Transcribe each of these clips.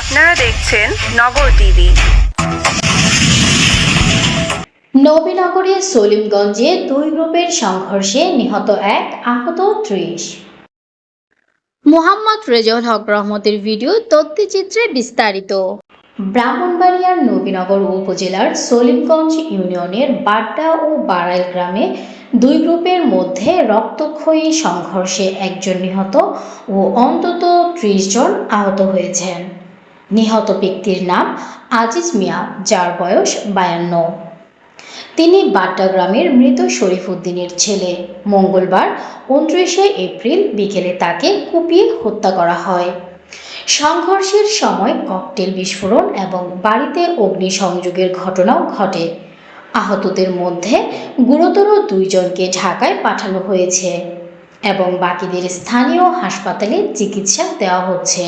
আপনারা দেখছেন নগর টিভি। নবীনগরে সলিমগঞ্জে দুই গ্রুপের সংঘর্ষে নিহত এক আহত ত্রিশ। মোহাম্মদ রেজাউল হক রহমতের ভিডিও তথ্যচিত্রে বিস্তারিত। ব্রাহ্মণবাড়িয়ার নবীনগর উপজেলার সলিমগঞ্জ ইউনিয়নের বাড্ডা ও বাড়াইল গ্রামে দুই গ্রুপের মধ্যে রক্তক্ষয়ী সংঘর্ষে একজন নিহত ও অন্তত ত্রিশ জন আহত হয়েছেন। নিহত ব্যক্তির নাম আজিজ মিয়া, যার বয়স বায়ান্ন। তিনি বাড্ডা গ্রামের মৃত শরীফ উদ্দিনের ছেলে। মঙ্গলবার উনত্রিশে এপ্রিল বিকেলে তাকে কুপিয়ে হত্যা করা হয়। সংঘর্ষের সময় ককটেল বিস্ফোরণ এবং বাড়িতে অগ্নিসংযোগের ঘটনাও ঘটে। আহতদের মধ্যে গুরুতর দুইজনকে ঢাকায় পাঠানো হয়েছে। এবং বাকিদের স্থানীয় হাসপাতালে চিকিৎসা দেওয়া হচ্ছে।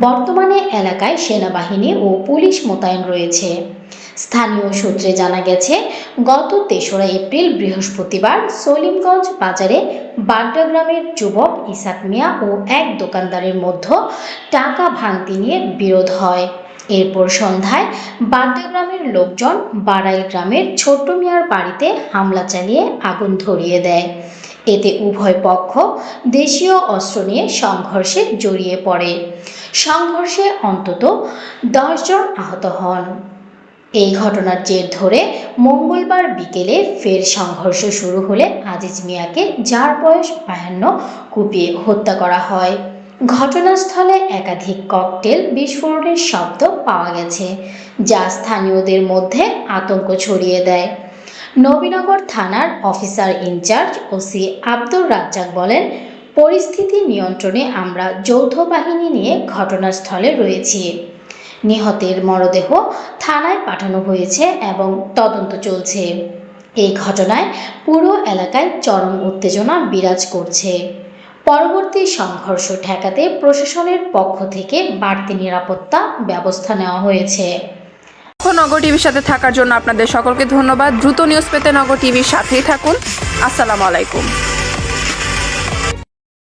বর্তমানে এলাকায় সেনাবাহিনী ও পুলিশ মোতায়েন রয়েছে। স্থানীয় সূত্রে জানা গেছে, গত তেসরা এপ্রিল বৃহস্পতিবার সলিমগঞ্জ বাজারে বাড্ডা গ্রামের যুবক ইসাক মিয়া ও এক দোকানদারের মধ্যে টাকা ভাঙতি নিয়ে বিরোধ হয়। এরপর সন্ধ্যায় বাড্ডা গ্রামের লোকজন বাড়াইল গ্রামের ছোট্ট মিয়ার বাড়িতে হামলা চালিয়ে আগুন ধরিয়ে দেয়। এতে উভয় পক্ষ দেশীয় অস্ত্র নিয়ে সংঘর্ষে জড়িয়ে পড়ে। সংঘর্ষে অন্তত দশজন আহত হন। এই ঘটনার জের ধরে মঙ্গলবার বিকেলে ফের সংঘর্ষ শুরু হলে আজিজ মিয়াকে যার বয়স বায়ান্ন কুপিয়ে হত্যা করা হয়। ঘটনাস্থলে একাধিক ককটেল বিস্ফোরণের শব্দ পাওয়া গেছে, যা স্থানীয়দের মধ্যে আতঙ্ক ছড়িয়ে দেয়। নবীনগর থানার officer in charge OC Abdur Razzak বলেন, পরিস্থিতি নিয়ন্ত্রণে আমরা যৌথ বাহিনী নিয়ে ঘটনাস্থলে রয়েছি। নিহতের মরদেহ থানায় পাঠানো হয়েছে এবং তদন্ত চলছে। এই ঘটনায় পুরো এলাকায় চরম উত্তেজনা বিরাজ করছে। পরবর্তী সংঘর্ষ ঠেকাতে প্রশাসনের পক্ষ থেকে বাড়তি নিরাপত্তা ব্যবস্থা নেওয়া হয়েছে। নগর টিভির সাথে থাকার জন্য আপনাদের সকলকে ধন্যবাদ। দ্রুত নিউজ পেতে নগর টিভির সাথেই থাকুন। আসসালামু আলাইকুম।